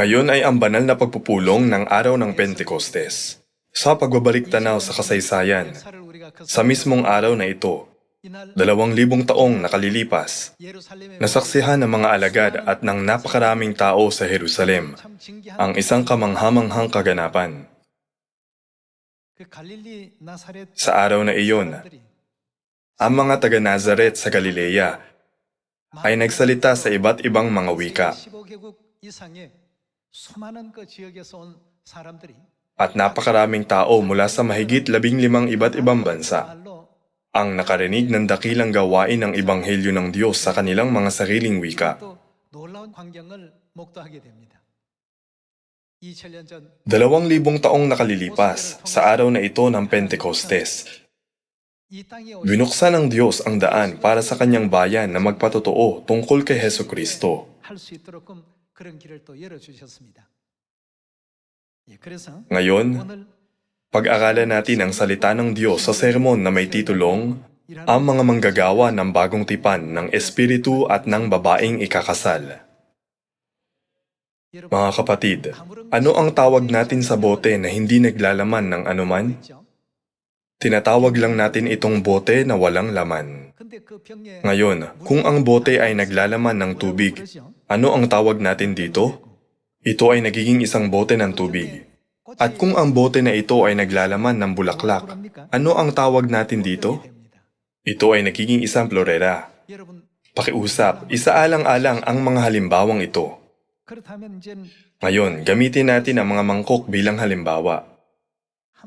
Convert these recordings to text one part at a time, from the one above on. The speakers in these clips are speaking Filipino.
Ngayon ay ang banal na pagpupulong ng araw ng Pentecostes. Sa pagbabalik tanaw sa kasaysayan, sa mismong araw na ito, dalawang libong taong nakalilipas, nasaksihan ng mga alagad at ng napakaraming tao sa Jerusalem ang isang kamanghamanghang kaganapan. Sa araw na iyon, ang mga taga-Nazaret sa Galilea ay nagsalita sa iba't ibang mga wika at napakaraming tao mula sa mahigit labing limang iba't ibang bansa ang nakarinig ng dakilang gawain ng Ebanghelyo ng Diyos sa kanilang mga sariling wika. Dalawang libong taong nakalilipas sa araw na ito ng Pentecostes, binuksan ng Diyos ang daan para sa kanyang bayan na magpatotoo tungkol kay Heso Kristo. Ngayon, pag-aralan natin ang salita ng Diyos sa sermon na may titulong Ang mga manggagawa ng bagong tipan ng Espiritu at ng babaeng ikakasal. Mga kapatid, ano ang tawag natin sa bote na hindi naglalaman ng anuman? Tinatawag lang natin itong bote na walang laman. Ngayon, kung ang bote ay naglalaman ng tubig, ano ang tawag natin dito? Ito ay nagiging isang bote ng tubig. At kung ang bote na ito ay naglalaman ng bulaklak, ano ang tawag natin dito? Ito ay nagiging isang florera. Pakiusap, isaalang-alang ang mga halimbawang ito. Ngayon, gamitin natin ang mga mangkok bilang halimbawa.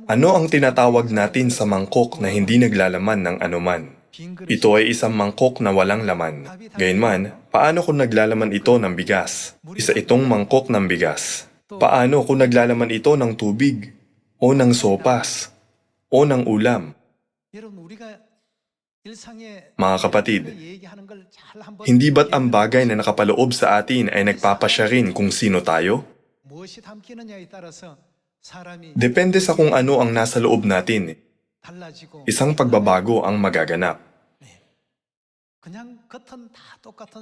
Ano ang tinatawag natin sa mangkok na hindi naglalaman ng anuman? Ito ay isang mangkok na walang laman. Gayunman, paano kung naglalaman ito ng bigas? Isa itong mangkok ng bigas. Paano kung naglalaman ito ng tubig? O ng sopas? O ng ulam? Mga kapatid, hindi ba't ang bagay na nakapaloob sa atin ay nagpapasya rin kung sino tayo? Depende sa kung ano ang nasa loob natin. Isang pagbabago ang magaganap.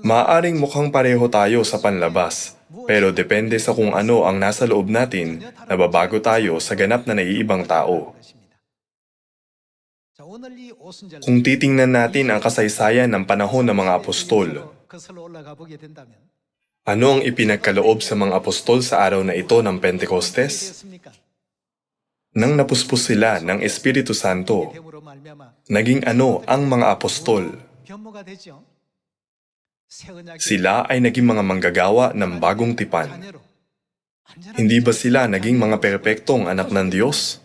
Maaring mukhang pareho tayo sa panlabas, pero depende sa kung ano ang nasa loob natin, nababago tayo sa ganap na naiibang tao. Kung titingnan natin ang kasaysayan ng panahon ng mga apostol, ano ang ipinagkaloob sa mga apostol sa araw na ito ng Pentecostes? Nang napuspos sila ng Espiritu Santo, naging ano ang mga apostol? Sila ay naging mga manggagawa ng bagong tipan. Hindi ba sila naging mga perpektong anak ng Diyos?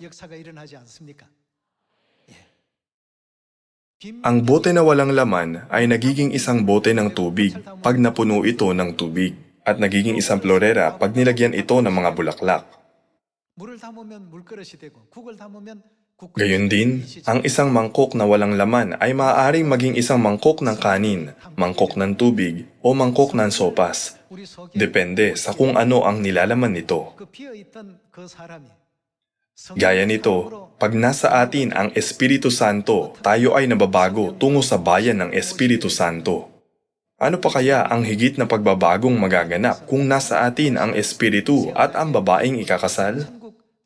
Ang bote na walang laman ay nagiging isang bote ng tubig pag napuno ito ng tubig at nagiging isang florera pag nilagyan ito ng mga bulaklak. Gayon din, ang isang mangkok na walang laman ay maaaring maging isang mangkok ng kanin, mangkok ng tubig, o mangkok ng sopas. Depende sa kung ano ang nilalaman nito. Gaya nito, pag nasa atin ang Espiritu Santo, tayo ay nababago tungo sa bayan ng Espiritu Santo. Ano pa kaya ang higit na pagbabagong magaganap kung nasa atin ang Espiritu at ang babaeng ikakasal?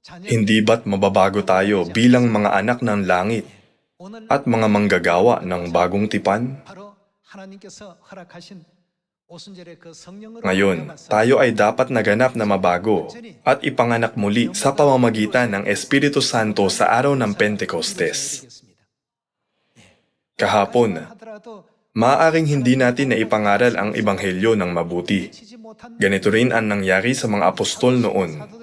Hindi ba't mababago tayo bilang mga anak ng langit at mga manggagawa ng bagong tipan? Ngayon, tayo ay dapat naganap na mabago at ipanganak muli sa pamamagitan ng Espiritu Santo sa araw ng Pentecostes. Kahapon, maaaring hindi natin na ipangaral ang Ebanghelyo ng mabuti. Ganito rin ang nangyari sa mga apostol noon.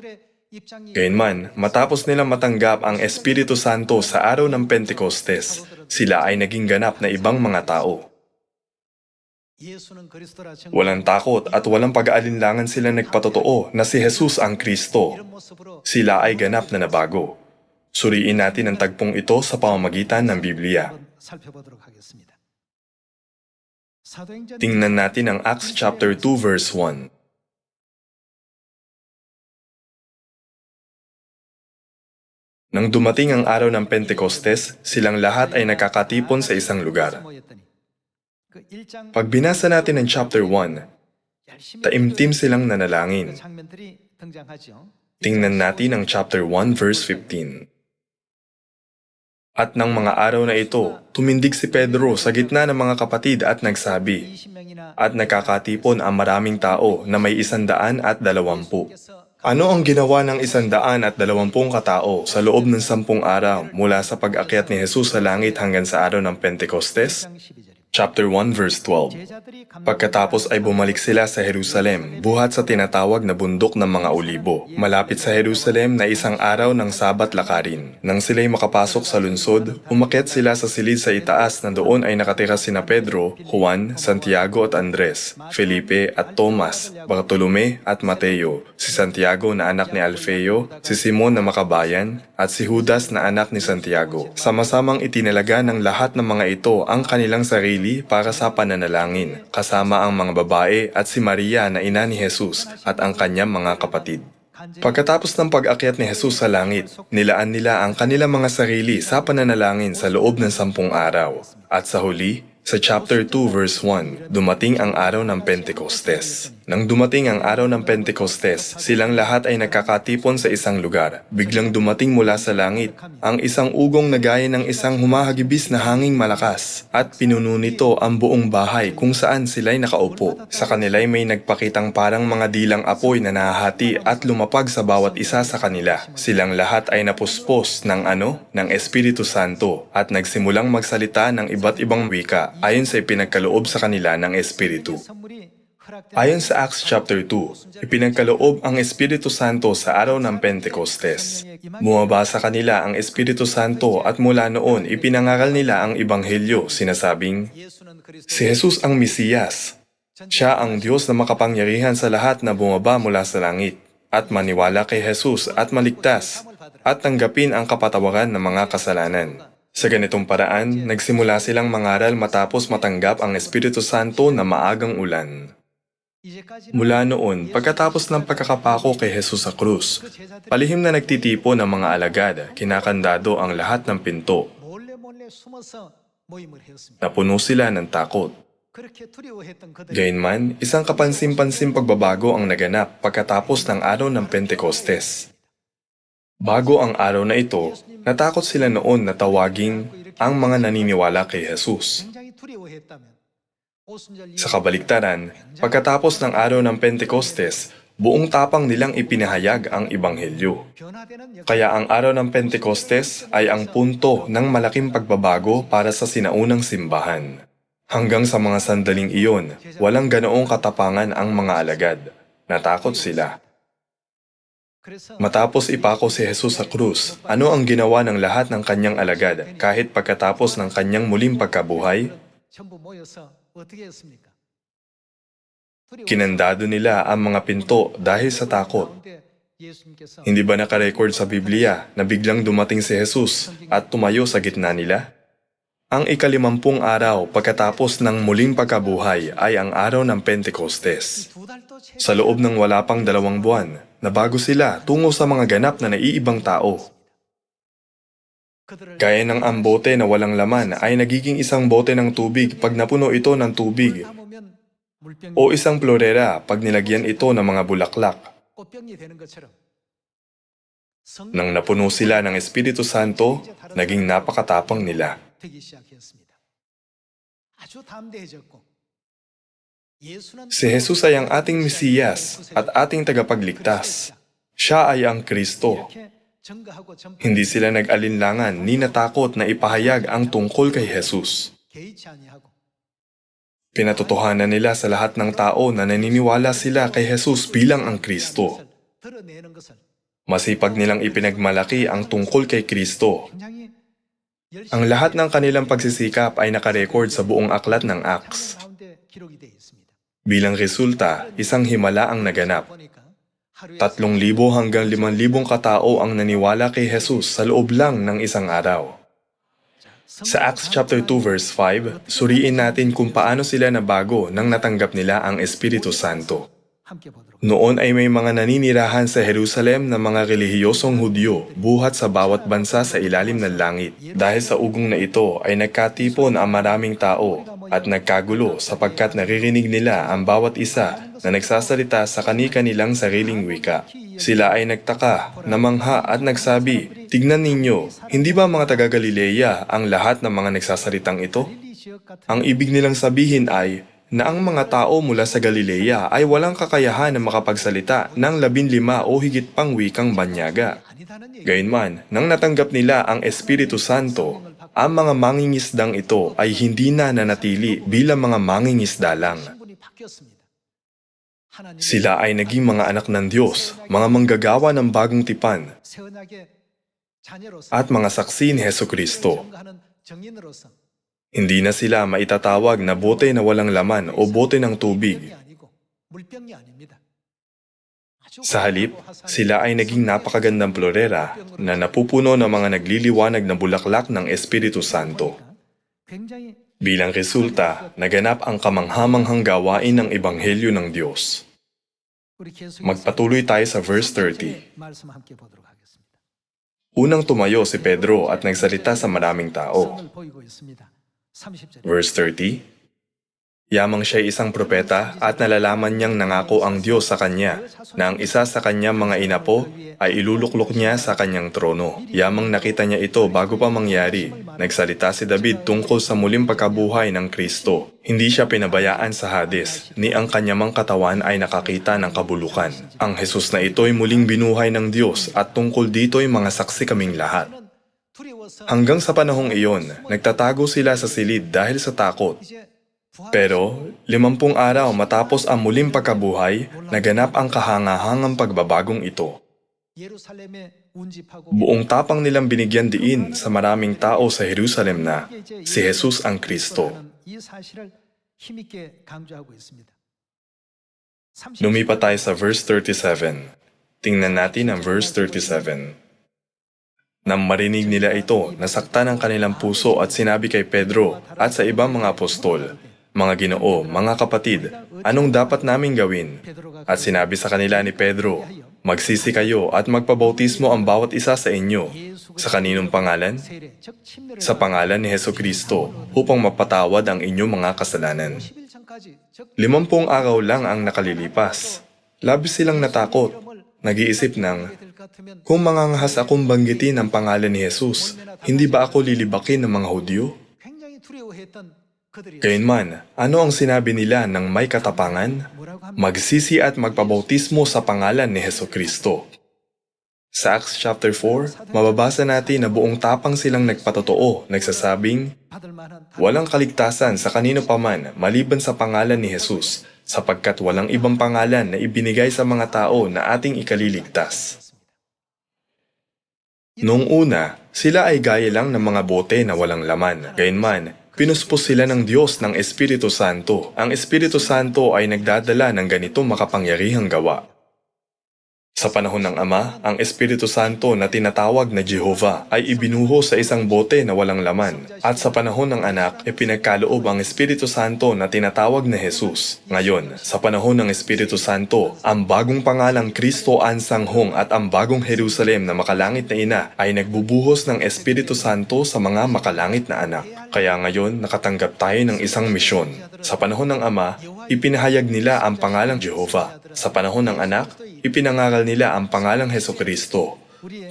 Gayunman, matapos nilang matanggap ang Espiritu Santo sa araw ng Pentecostes, sila ay naging ganap na ibang mga tao. Walang takot at walang pag-aalinlangan sila nagpatotoo na si Jesus ang Kristo. Sila ay ganap na nabago. Suriin natin ang tagpong ito sa pamamagitan ng Biblia. Tingnan natin ang Acts chapter 2 verse 1. Nang dumating ang araw ng Pentecostes, silang lahat ay nakakatipon sa isang lugar. Pag binasa natin ang chapter 1, taimtim silang nanalangin. Tingnan natin ang chapter 1 verse 15. At ng mga araw na ito, tumindig si Pedro sa gitna ng mga kapatid at nagsabi, at nakakatipon ang maraming tao na may isandaan at dalawampu. Ano ang ginawa ng isandaan at dalawampung katao sa loob ng sampung araw mula sa pag-akyat ni Jesus sa langit hanggang sa araw ng Pentecostes? chapter 1 verse 12. Pagkatapos ay bumalik sila sa Jerusalem, buhat sa tinatawag na bundok ng mga olibo, malapit sa Jerusalem na isang araw ng sabat lakarin. Nang sila'y makapasok sa lunsod, umakyat sila sa silid sa itaas na doon ay nakatira sina Pedro, Juan, Santiago at Andres, Felipe at Tomas, Bartolome at Mateo, si Santiago na anak ni Alfeo, si Simon na makabayan, at si Judas na anak ni Santiago. Sama-samang itinalaga ng lahat ng mga ito ang kanilang sarili para sa pananalangin, kasama ang mga babae at si Maria na ina ni Jesus at ang kanyang mga kapatid. Pagkatapos ng pag-akyat ni Jesus sa langit, nilaan nila ang kanilang mga sarili sa pananalangin sa loob ng sampung araw. At sa huli, sa chapter 2 verse 1, dumating ang araw ng Pentecostes. Nang dumating ang araw ng Pentecostes, silang lahat ay nagkakatipon sa isang lugar. Biglang dumating mula sa langit ang isang ugong na gaya ng isang humahagibis na hanging malakas at pinuno nito ang buong bahay kung saan sila'y nakaupo. Sa kanila'y may nagpakitang parang mga dilang apoy na nahahati at lumapag sa bawat isa sa kanila. Silang lahat ay napuspos ng ano? Ng Espiritu Santo at nagsimulang magsalita ng iba't ibang wika ayon sa ipinagkaloob sa kanila ng Espiritu. Ayon sa Acts chapter 2, ipinagkaloob ang Espiritu Santo sa araw ng Pentecostes. Bumaba sa kanila ang Espiritu Santo at mula noon ipinangaral nila ang Ibanghelyo sinasabing, Si Jesus ang Mesiyas. Siya ang Diyos na makapangyarihan sa lahat na bumaba mula sa langit at maniwala kay Jesus at maligtas at tanggapin ang kapatawaran ng mga kasalanan. Sa ganitong paraan, nagsimula silang mangaral matapos matanggap ang Espiritu Santo na maagang ulan. Mula noon, pagkatapos ng pagkakapako kay Jesus sa krus, palihim na nagtitipo ng mga alagad, kinakandado ang lahat ng pinto. Napuno sila ng takot. Gayunman, isang kapansim-pansim pagbabago ang naganap pagkatapos ng araw ng Pentecostes. Bago ang araw na ito, natakot sila noon na tawagin ang mga naniniwala kay Jesus. Sa kabaliktaran, pagkatapos ng araw ng Pentecostes, buong tapang nilang ipinahayag ang Ibanghelyo. Kaya ang araw ng Pentecostes ay ang punto ng malaking pagbabago para sa sinaunang simbahan. Hanggang sa mga sandaling iyon, walang ganoong katapangan ang mga alagad. Natakot sila. Matapos ipako si Jesus sa krus, ano ang ginawa ng lahat ng kanyang alagad kahit pagkatapos ng kanyang muling pagkabuhay? Kinandado nila ang mga pinto dahil sa takot. Hindi ba nakarecord sa Biblia na biglang dumating si Jesus at tumayo sa gitna nila? Ang ikalimampung araw pagkatapos ng muling pagkabuhay ay ang araw ng Pentecostes. Sa loob ng wala pang dalawang buwan, nabago sila tungo sa mga ganap na naiibang tao Gaya ng ang bote na walang laman ay nagiging isang bote ng tubig pag napuno ito ng tubig o isang florera pag nilagyan ito ng mga bulaklak. Nang napuno sila ng Espiritu Santo, naging napakatapang nila. Si Jesus ay ang ating Mesiyas at ating tagapagligtas. Siya ay ang Kristo. Hindi sila nag-alinlangan ni natakot na ipahayag ang tungkol kay Jesus. Pinatotohanan nila sa lahat ng tao na naniniwala sila kay Jesus bilang ang Kristo. Masipag nilang ipinagmalaki ang tungkol kay Kristo. Ang lahat ng kanilang pagsisikap ay nakarecord sa buong aklat ng Acts. Bilang resulta, isang himala ang naganap. Tatlong libo hanggang limang libong katao ang naniwala kay Jesus sa loob lang ng isang araw. Sa Acts chapter 2 verse 5, suriin natin kung paano sila nabago nang natanggap nila ang Espiritu Santo. Noon ay may mga naninirahan sa Jerusalem na mga relihiyosong Hudyo buhat sa bawat bansa sa ilalim ng langit. Dahil sa ugong na ito ay nagkatipon ang maraming tao at nagkagulo sapagkat naririnig nila ang bawat isa na nagsasalita sa kani-kanilang sariling wika. Sila ay nagtaka, namangha at nagsabi, Tignan ninyo, hindi ba mga taga-Galilea ang lahat ng mga nagsasalitang ito? Ang ibig nilang sabihin ay, na ang mga tao mula sa Galilea ay walang kakayahan na makapagsalita ng labinlima o higit pang wikang banyaga. Gayunman, nang natanggap nila ang Espiritu Santo, ang mga mangingisdang ito ay hindi na nanatili bilang mga mangingisda lang. Sila ay naging mga anak ng Diyos, mga manggagawa ng bagong tipan, at mga saksi ni Heso Kristo. Hindi na sila maitatawag na bote na walang laman o bote ng tubig. Sa halip, sila ay naging napakagandang florera na napupuno ng mga nagliliwanag na bulaklak ng Espiritu Santo. Bilang resulta, naganap ang kamanghamanghang gawain ng Ebanghelyo ng Diyos. Magpatuloy tayo sa verse 30. Unang tumayo si Pedro at nagsalita sa maraming tao. Verse 30. Yamang siya isang propeta at nalalaman niyang nangako ang Diyos sa kanya na ang isa sa kanyang mga inapo ay iluluklok niya sa kanyang trono. Yamang nakita niya ito bago pa mangyari. Nagsalita si David tungkol sa muling pagkabuhay ng Kristo. Hindi siya pinabayaan sa Hades, ni ang kanyamang katawan ay nakakita ng kabulukan. Ang Jesus na ito ay muling binuhay ng Diyos at tungkol dito ay mga saksi kaming lahat. Hanggang sa panahong iyon, nagtatago sila sa silid dahil sa takot. Pero, limampung araw matapos ang muling pagkabuhay, naganap ang kahangahangang pagbabagong ito. Buong tapang nilang binigyan diin sa maraming tao sa Jerusalem na si Jesus ang Kristo. Lumipat tayo sa verse 37. Tingnan natin ang verse 37. Nang marinig nila ito, nasaktan ang kanilang puso at sinabi kay Pedro at sa ibang mga apostol, Mga ginoo, mga kapatid, anong dapat naming gawin? At sinabi sa kanila ni Pedro, Magsisi kayo at magpabautismo ang bawat isa sa inyo. Sa kaninong pangalan? Sa pangalan ni Heso Kristo, upang mapatawad ang inyong mga kasalanan. Limampung araw lang ang nakalilipas. Labis silang natakot. Nag-iisip ng, kung mangangahas akong banggitin ang pangalan ni Jesus, hindi ba ako lilibakin ng mga Hudyo? Gayunman, ano ang sinabi nila ng may katapangan? Magsisi at magpabautismo sa pangalan ni Heso Kristo. Sa Acts chapter 4, mababasa natin na buong tapang silang nagpatotoo, nagsasabing, Walang kaligtasan sa kanino paman maliban sa pangalan ni Jesus, sapagkat walang ibang pangalan na ibinigay sa mga tao na ating ikaliligtas. Noong una, sila ay gaya lang ng mga bote na walang laman. Gayunman, pinuspos sila ng Diyos ng Espiritu Santo. Ang Espiritu Santo ay nagdadala ng ganitong makapangyarihang gawa. Sa panahon ng Ama, ang Espiritu Santo na tinatawag na Jehovah ay ibinuho sa isang bote na walang laman. At sa panahon ng Anak, ipinagkaloob ang Espiritu Santo na tinatawag na Jesus. Ngayon, sa panahon ng Espiritu Santo, ang bagong pangalang Kristo Ansanghong at ang bagong Jerusalem na makalangit na ina ay nagbubuhos ng Espiritu Santo sa mga makalangit na anak. Kaya ngayon, nakatanggap tayo ng isang misyon. Sa panahon ng Ama, ipinahayag nila ang pangalang Jehovah. Sa panahon ng Anak, ipinangaral nila ang pangalang Heso Kristo.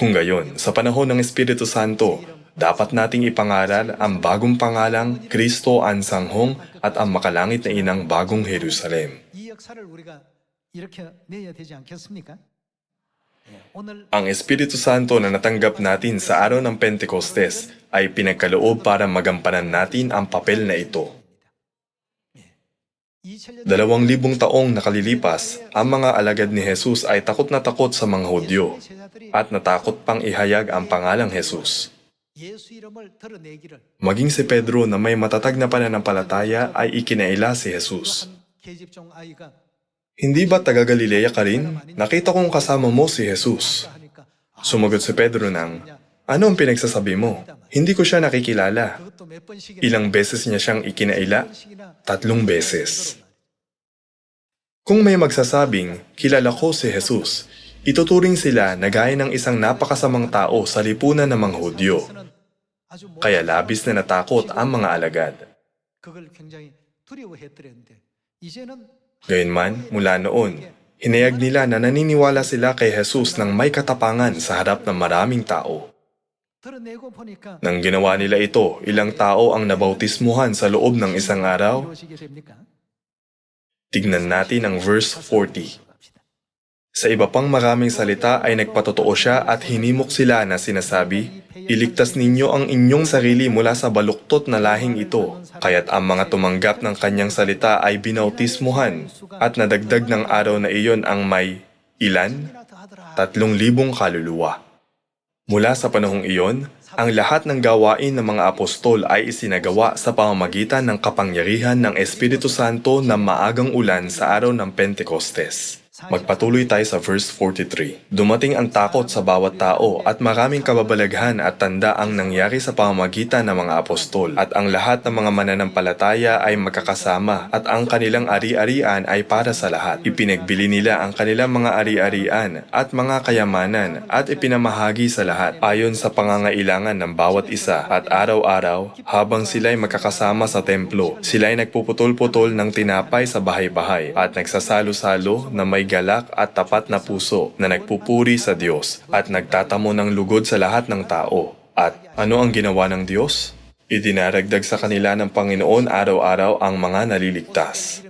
Kung gayon, sa panahon ng Espiritu Santo, dapat nating ipangaral ang bagong pangalang Kristo Ansanghong at ang makalangit na inang bagong Jerusalem. Ang Espiritu Santo na natanggap natin sa araw ng Pentecostes ay pinagkaloob para magampanan natin ang papel na ito. Dalawang libong taong nakalilipas, ang mga alagad ni Jesus ay takot na takot sa mga Hudyo at natakot pang ihayag ang pangalang Jesus. Maging si Pedro na may matatag na pananampalataya ay ikinaila si Jesus. Hindi ba taga Galilea ka rin? Nakita kong kasama mo si Jesus. Sumagot si Pedro ng, Ano ang pinagsasabi mo? Hindi ko siya nakikilala. Ilang beses niya siyang ikinaila? Tatlong beses. Kung may magsasabing, kilala ko si Jesus, ituturing sila na gaya ng isang napakasamang tao sa lipunan ng mga Hudyo. Kaya labis na natakot ang mga alagad. Gayunman, mula noon, hinayag nila na naniniwala sila kay Jesus ng may katapangan sa harap ng maraming tao. Nang ginawa nila ito, ilang tao ang nabautismuhan sa loob ng isang araw? Tignan natin ang verse 40. Sa iba pang maraming salita ay nagpatotoo siya at hinimok sila na sinasabi, Iligtas ninyo ang inyong sarili mula sa baluktot na lahing ito. Kaya't ang mga tumanggap ng kanyang salita ay binautismuhan at nadagdag ng araw na iyon ang may ilan? Tatlong libong kaluluwa. Mula sa panahong iyon, ang lahat ng gawain ng mga apostol ay isinagawa sa pamamagitan ng kapangyarihan ng Espiritu Santo na maagang ulan sa araw ng Pentecostes. Magpatuloy tayo sa verse 43. Dumating ang takot sa bawat tao at maraming kababalaghan at tanda ang nangyari sa pamamagitan ng mga apostol at ang lahat ng mga mananampalataya ay magkakasama at ang kanilang ari-arian ay para sa lahat. Ipinagbili nila ang kanilang mga ari-arian at mga kayamanan at ipinamahagi sa lahat ayon sa pangangailangan ng bawat isa at araw-araw habang sila'y magkakasama sa templo, sila'y nagpuputol-putol ng tinapay sa bahay-bahay at nagsasalo-salo na may galak at tapat na puso na nagpupuri sa Diyos at nagtatamo ng lugod sa lahat ng tao. At ano ang ginawa ng Diyos? Idinaragdag sa kanila ng Panginoon araw-araw ang mga naliligtas.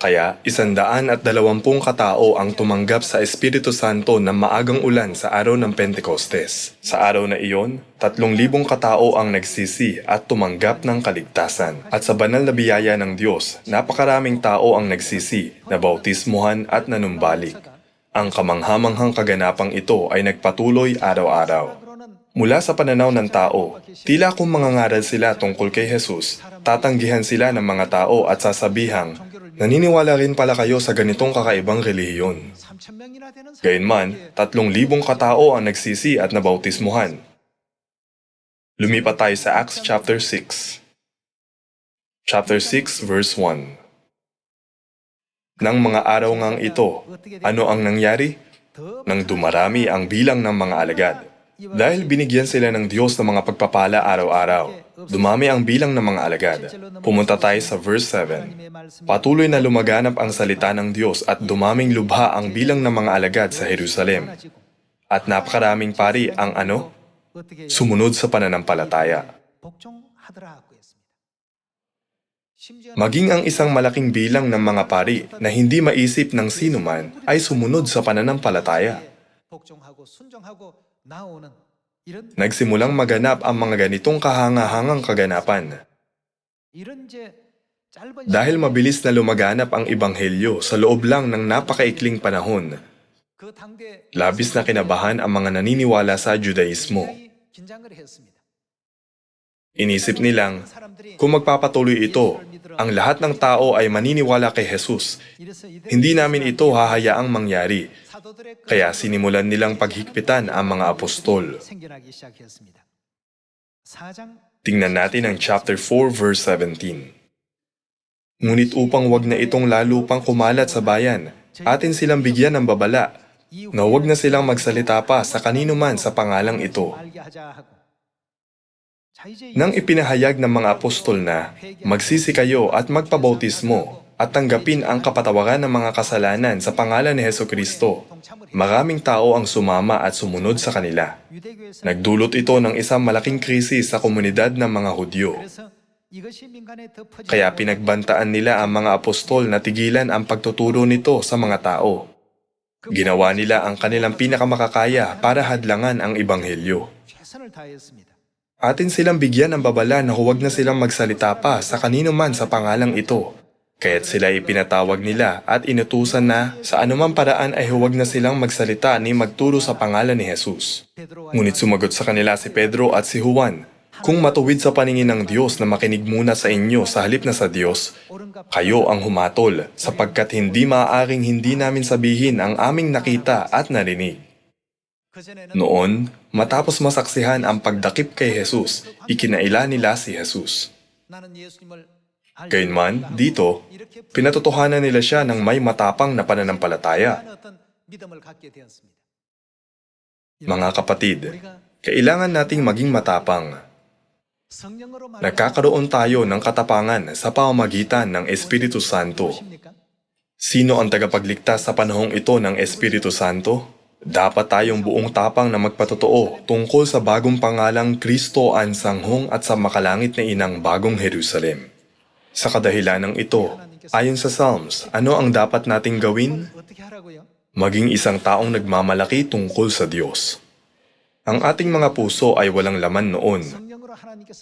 Kaya isandaan at dalawampung katao ang tumanggap sa Espiritu Santo ng maagang ulan sa araw ng Pentecostes. Sa araw na iyon, tatlong libong katao ang nagsisi at tumanggap ng kaligtasan. At sa banal na biyaya ng Diyos, napakaraming tao ang nagsisi, nabautismuhan at nanumbalik. Ang kamanghamanghang kaganapang ito ay nagpatuloy araw-araw. Mula sa pananaw ng tao, tila kung mangangaral sila tungkol kay Jesus, tatanggihan sila ng mga tao at sasabihang, naniniwala rin pala kayo sa ganitong kakaibang relihiyon. Gayunman, tatlong libong katao ang nagsisi at nabautismuhan. Lumipat tayo sa Acts chapter 6. Chapter 6 verse 1 Nang mga araw ngang ito, ano ang nangyari? Nang dumarami ang bilang ng mga alagad dahil binigyan sila ng Diyos ng mga pagpapala araw-araw, dumami ang bilang ng mga alagad. Pumunta tayo sa verse 7. Patuloy na lumaganap ang salita ng Diyos at dumaming lubha ang bilang ng mga alagad sa Jerusalem. At napakaraming pari ang ano? Sumunod sa pananampalataya. Maging ang isang malaking bilang ng mga pari na hindi maisip ng sinuman ay sumunod sa pananampalataya. Nagsimulang maganap ang mga ganitong kahangahangang kaganapan. Dahil mabilis na lumaganap ang ibanghelyo sa loob lang ng napakaikling panahon, labis na kinabahan ang mga naniniwala sa Judaismo. Inisip nilang, kung magpapatuloy ito, ang lahat ng tao ay maniniwala kay Jesus. Hindi namin ito hahayaang mangyari. Kaya sinimulan nilang paghigpitan ang mga apostol. Tingnan natin ang chapter 4 verse 17. Ngunit upang wag na itong lalo pang kumalat sa bayan, atin silang bigyan ng babala na huwag na silang magsalita pa sa kanino man sa pangalang ito. Nang ipinahayag ng mga apostol na, magsisi kayo at magpabautismo at tanggapin ang kapatawaran ng mga kasalanan sa pangalan ni Heso Kristo. Maraming tao ang sumama at sumunod sa kanila. Nagdulot ito ng isang malaking krisis sa komunidad ng mga Hudyo. Kaya pinagbantaan nila ang mga apostol na tigilan ang pagtuturo nito sa mga tao. Ginawa nila ang kanilang pinakamakakaya para hadlangan ang Ibanghelyo. Atin silang bigyan ng babala na huwag na silang magsalita pa sa kanino man sa pangalang ito. Kaya't sila ipinatawag nila at inutusan na sa anumang paraan ay huwag na silang magsalita ni magturo sa pangalan ni Jesus. Ngunit sumagot sa kanila si Pedro at si Juan, Kung matuwid sa paningin ng Diyos na makinig muna sa inyo sa halip na sa Diyos, kayo ang humatol sapagkat hindi maaaring hindi namin sabihin ang aming nakita at narinig. Noon, matapos masaksihan ang pagdakip kay Jesus, ikinaila nila si Jesus. Gayunman, dito, pinatotohanan nila siya ng may matapang na pananampalataya. Mga kapatid, kailangan nating maging matapang. Nagkakaroon tayo ng katapangan sa pamamagitan ng Espiritu Santo. Sino ang tagapagligtas sa panahong ito ng Espiritu Santo? Dapat tayong buong tapang na magpatotoo tungkol sa bagong pangalang Kristo ang Sanghong at sa makalangit na inang bagong Jerusalem. Sa kadahilan ng ito, ayon sa Psalms, ano ang dapat nating gawin? Maging isang taong nagmamalaki tungkol sa Diyos. Ang ating mga puso ay walang laman noon,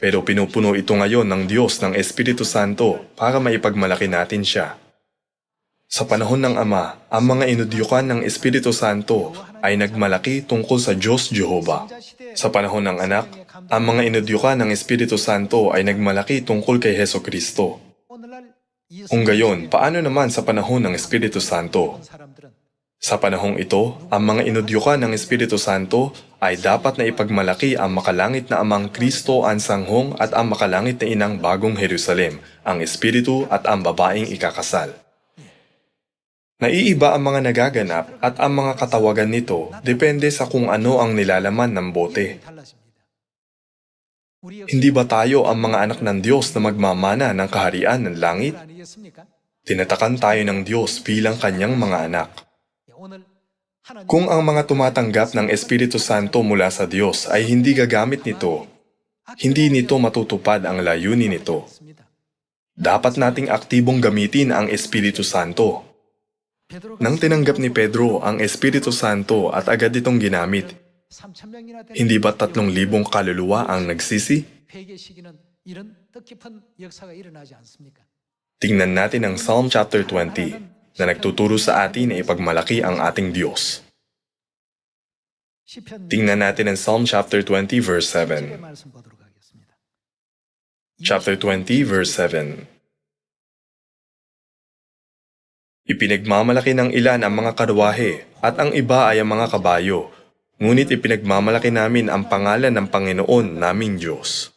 pero pinupuno ito ngayon ng Diyos ng Espiritu Santo para maipagmalaki natin siya sa panahon ng Ama, ang mga inudyukan ng Espiritu Santo ay nagmalaki tungkol sa Diyos Jehova. Sa panahon ng Anak, ang mga inudyukan ng Espiritu Santo ay nagmalaki tungkol kay Heso Kristo. Kung gayon, paano naman sa panahon ng Espiritu Santo? Sa panahong ito, ang mga inudyukan ng Espiritu Santo ay dapat na ipagmalaki ang makalangit na amang Kristo ang sanghong at ang makalangit na inang bagong Jerusalem, ang Espiritu at ang babaeng ikakasal. Naiiba ang mga nagaganap at ang mga katawagan nito depende sa kung ano ang nilalaman ng bote. Hindi ba tayo ang mga anak ng Diyos na magmamana ng kaharian ng langit? Tinatakan tayo ng Diyos bilang kanyang mga anak. Kung ang mga tumatanggap ng Espiritu Santo mula sa Diyos ay hindi gagamit nito, hindi nito matutupad ang layunin nito. Dapat nating aktibong gamitin ang Espiritu Santo nang tinanggap ni Pedro ang Espiritu Santo at agad itong ginamit, hindi ba tatlong libong kaluluwa ang nagsisi? Tingnan natin ang Psalm chapter 20 na nagtuturo sa atin na ipagmalaki ang ating Diyos. Tingnan natin ang Psalm chapter 20 verse 7. Chapter 20 verse 7 Ipinagmamalaki ng ilan ang mga karwahe at ang iba ay ang mga kabayo, ngunit ipinagmamalaki namin ang pangalan ng Panginoon naming Diyos.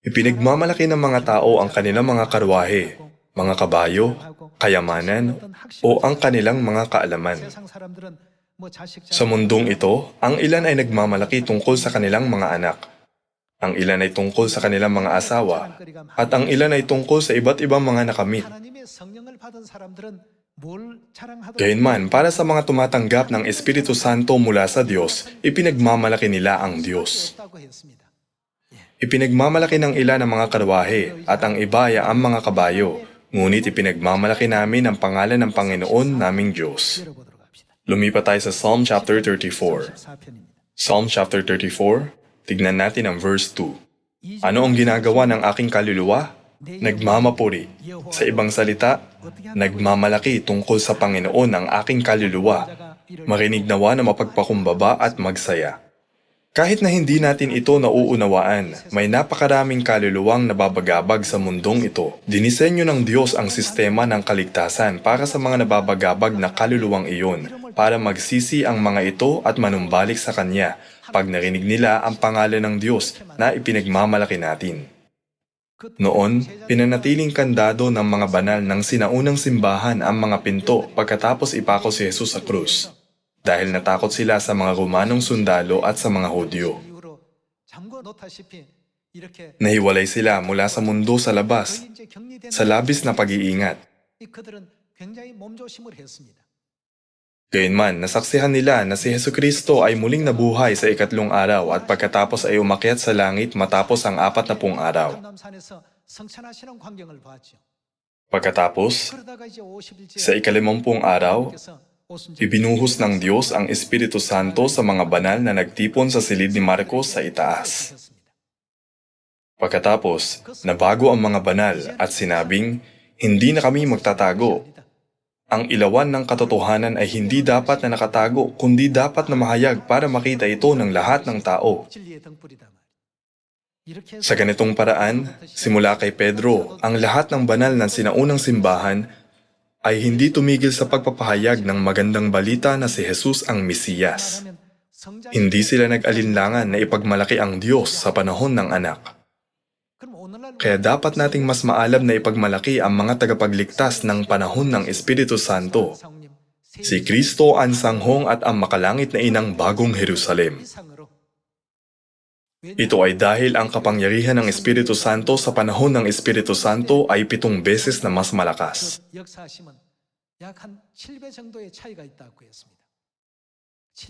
Ipinagmamalaki ng mga tao ang kanilang mga karwahe, mga kabayo, kayamanan, o ang kanilang mga kaalaman. Sa mundong ito, ang ilan ay nagmamalaki tungkol sa kanilang mga anak, ang ilan ay tungkol sa kanilang mga asawa, at ang ilan ay tungkol sa iba't ibang mga nakamit. Gayunman, para sa mga tumatanggap ng Espiritu Santo mula sa Diyos, ipinagmamalaki nila ang Diyos. Ipinagmamalaki ng ilan ang mga karwahe at ang iba ay ang mga kabayo, ngunit ipinagmamalaki namin ang pangalan ng Panginoon naming Diyos. Lumipat tayo sa Psalm chapter 34. Psalm chapter 34, tignan natin ang verse 2. Ano ang ginagawa ng aking kaluluwa? Nagmamapuri. Sa ibang salita, nagmamalaki tungkol sa Panginoon ang aking kaluluwa. Marinig nawa na mapagpakumbaba at magsaya. Kahit na hindi natin ito nauunawaan, may napakaraming kaluluwang nababagabag sa mundong ito. Dinisenyo ng Diyos ang sistema ng kaligtasan para sa mga nababagabag na kaluluwang iyon, para magsisi ang mga ito at manumbalik sa Kanya pag narinig nila ang pangalan ng Diyos na ipinagmamalaki natin. Noon, pinanatiling kandado ng mga banal ng sinaunang simbahan ang mga pinto pagkatapos ipako si Jesus sa krus dahil natakot sila sa mga Romanong sundalo at sa mga Hudyo. Nahiwalay sila mula sa mundo sa labas, sa labis na pag-iingat. Gayunman, nasaksihan nila na si Heso Kristo ay muling nabuhay sa ikatlong araw at pagkatapos ay umakyat sa langit matapos ang apat na pung araw. Pagkatapos, sa ikalimampung araw, Ibinuhos ng Diyos ang Espiritu Santo sa mga banal na nagtipon sa silid ni Marcos sa itaas. Pagkatapos, nabago ang mga banal at sinabing, hindi na kami magtatago. Ang ilawan ng katotohanan ay hindi dapat na nakatago, kundi dapat na mahayag para makita ito ng lahat ng tao. Sa ganitong paraan, simula kay Pedro, ang lahat ng banal ng sinaunang simbahan ay hindi tumigil sa pagpapahayag ng magandang balita na si Jesus ang Mesiyas. Hindi sila nag-alinlangan na ipagmalaki ang Diyos sa panahon ng anak. Kaya dapat nating mas maalam na ipagmalaki ang mga tagapagligtas ng panahon ng Espiritu Santo. Si Kristo ang sanghong at ang makalangit na inang bagong Jerusalem. Ito ay dahil ang kapangyarihan ng Espiritu Santo sa panahon ng Espiritu Santo ay pitong beses na mas malakas.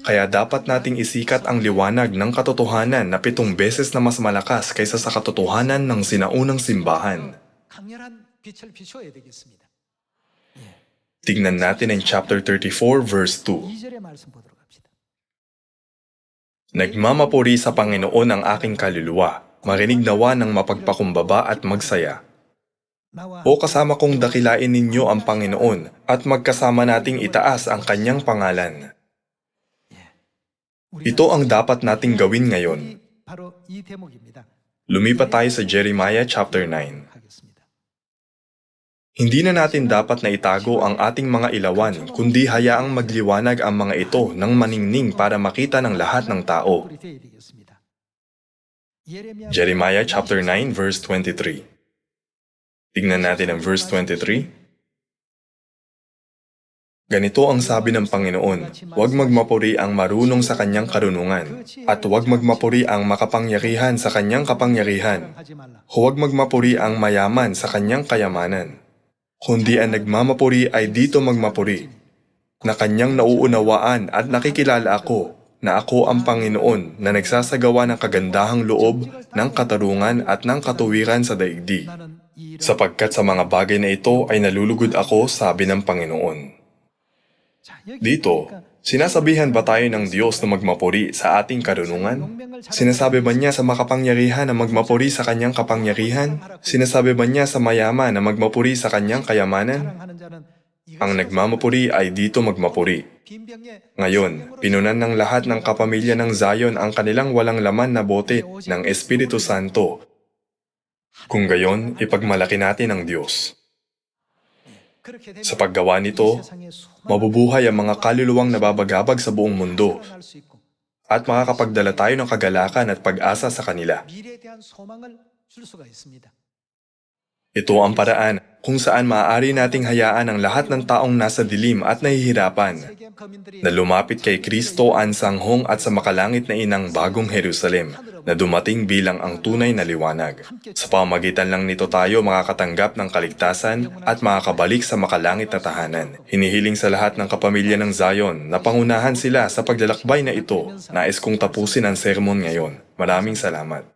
Kaya dapat nating isikat ang liwanag ng katotohanan na pitong beses na mas malakas kaysa sa katotohanan ng sinaunang simbahan. Tignan natin ang chapter 34 verse 2. Nagmamapuri sa Panginoon ang aking kaluluwa, marinig nawa ng mapagpakumbaba at magsaya. O kasama kong dakilain ninyo ang Panginoon at magkasama nating itaas ang kanyang pangalan. Ito ang dapat nating gawin ngayon. Lumipat tayo sa Jeremiah chapter 9. Hindi na natin dapat na itago ang ating mga ilawan, kundi hayaang magliwanag ang mga ito ng maningning para makita ng lahat ng tao. Jeremiah chapter 9 verse 23. Tingnan natin ang verse 23. Ganito ang sabi ng Panginoon, huwag magmapuri ang marunong sa kanyang karunungan, at huwag magmapuri ang makapangyarihan sa kanyang kapangyarihan. Huwag magmapuri ang mayaman sa kanyang kayamanan kundi ang nagmamapuri ay dito magmapuri, na kanyang nauunawaan at nakikilala ako na ako ang Panginoon na nagsasagawa ng kagandahang loob, ng katarungan at ng katuwiran sa daigdig. Sapagkat sa mga bagay na ito ay nalulugod ako, sabi ng Panginoon. Dito, Sinasabihan ba tayo ng Diyos na magmapuri sa ating karunungan? Sinasabi ba niya sa makapangyarihan na magmapuri sa kanyang kapangyarihan? Sinasabi ba niya sa mayaman na magmapuri sa kanyang kayamanan? Ang nagmamapuri ay dito magmapuri. Ngayon, pinunan ng lahat ng kapamilya ng Zion ang kanilang walang laman na bote ng Espiritu Santo. Kung gayon, ipagmalaki natin ang Diyos. Sa paggawa nito, mabubuhay ang mga kaluluwang nababagabag sa buong mundo at makakapagdala tayo ng kagalakan at pag-asa sa kanila. Ito ang paraan kung saan maaari nating hayaan ang lahat ng taong nasa dilim at nahihirapan na lumapit kay Kristo ang sanghong at sa makalangit na inang bagong Jerusalem na dumating bilang ang tunay na liwanag. Sa pamagitan lang nito tayo makakatanggap ng kaligtasan at makakabalik sa makalangit na tahanan. Hinihiling sa lahat ng kapamilya ng Zion na pangunahan sila sa paglalakbay na ito. Nais kong tapusin ang sermon ngayon. Maraming salamat.